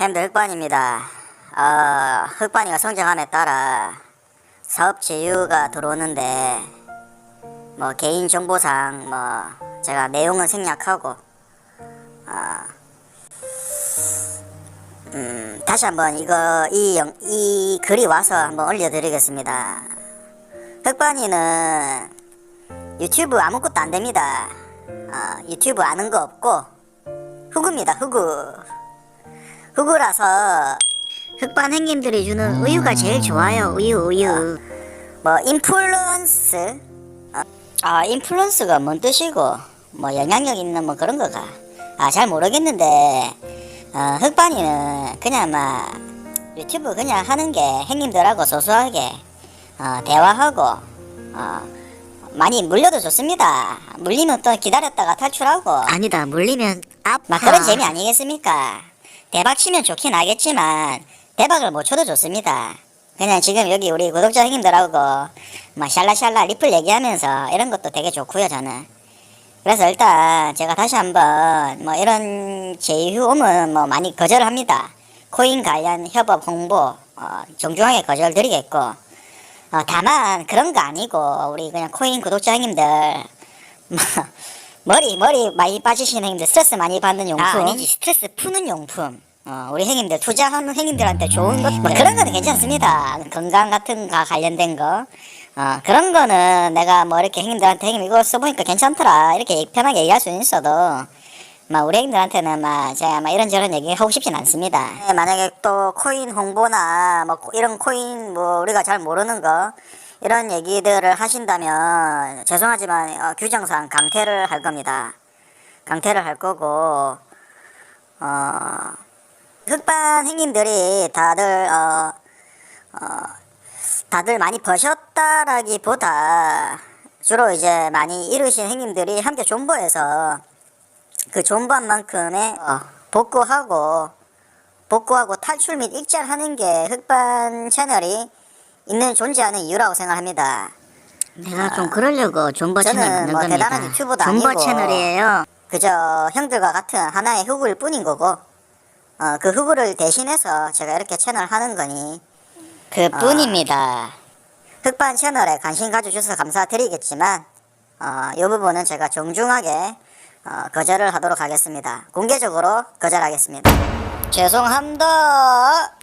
햄드 흑반입니다. 어, 흑반이가 성장함에 따라 사업 제휴가 들어오는데 뭐 개인 정보상 뭐 제가 내용은 생략하고 어, 음, 다시 한번 이거 이, 영, 이 글이 와서 한번 올려드리겠습니다. 흑반이는 유튜브 아무것도 안 됩니다. 어, 유튜브 아는 거 없고 흑우입니다. 흑우. 흑우라서 흑반 행님들이 주는 우유가 제일 좋아요. 우유 우유. 뭐 인플루언스. 어, 아 인플루언스가 뭔 뜻이고 뭐 영향력 있는 뭐 그런 거가. 아 잘 모르겠는데 어, 흑반이는 그냥 막 유튜브 그냥 하는 게 행님들하고 소소하게 어, 대화하고 어, 많이 물려도 좋습니다. 물리면 또 기다렸다가 탈출하고 아니다 물리면 아파 막 그런 재미 아니겠습니까? 대박 치면 좋긴 하겠지만 대박을 못 쳐도 좋습니다. 그냥 지금 여기 우리 구독자 형님들하고 막 샬라샬라 리플 얘기하면서 이런 것도 되게 좋고요 저는. 그래서 일단 제가 다시 한번 뭐 이런 제휴 오면 뭐 많이 거절합니다. 코인 관련 협업 홍보 어, 정중하게 거절드리겠고 어, 다만 그런 거 아니고 우리 그냥 코인 구독자 형님들 뭐, 머리 머리 많이 빠지시는 형님들 스트레스 많이 받는 용품. 아, 아니지. 스트레스 푸는 용품. 어, 우리 형님들 투자하는 형님들한테 좋은 것 뭐 그런 거는 괜찮습니다. 건강 같은 거 관련된 거. 어, 그런 거는 내가 뭐 이렇게 형님들한테 형님 이거 써보니까 괜찮더라. 이렇게 편하게 얘기할 수는 있어도 막 우리 형님들한테는 막 제가 막 이런저런 얘기 하고 싶진 않습니다. 네, 만약에 또 코인 홍보나 뭐 코- 이런 코인 뭐 우리가 잘 모르는 거 이런 얘기들을 하신다면 죄송하지만 어, 규정상 강퇴를 할 겁니다. 강퇴를 할 거고 어 흑반 행님들이 다들 어, 어 다들 많이 버셨다라기보다 주로 이제 많이 이루신 행님들이 함께 존버해서 그 존버한 만큼의 어, 복구하고 복구하고 탈출 및 일자하는 게 흑반 채널이 있는 존재하는 이유라고 생각합니다. 내가 좀 그러려고 존버 저는 채널 만든 뭐 겁니다 대단한 유튜버도 존버 아니고 채널이에요 그저 형들과 같은 하나의 흑우일 뿐인 거고 어, 그 흑우를 대신해서 제가 이렇게 채널 하는 거니 그 뿐입니다. 흑반 채널에 관심 가져주셔서 감사드리겠지만 어, 이 부분은 제가 정중하게 어, 거절을 하도록 하겠습니다. 공개적으로 거절하겠습니다. 죄송합니다.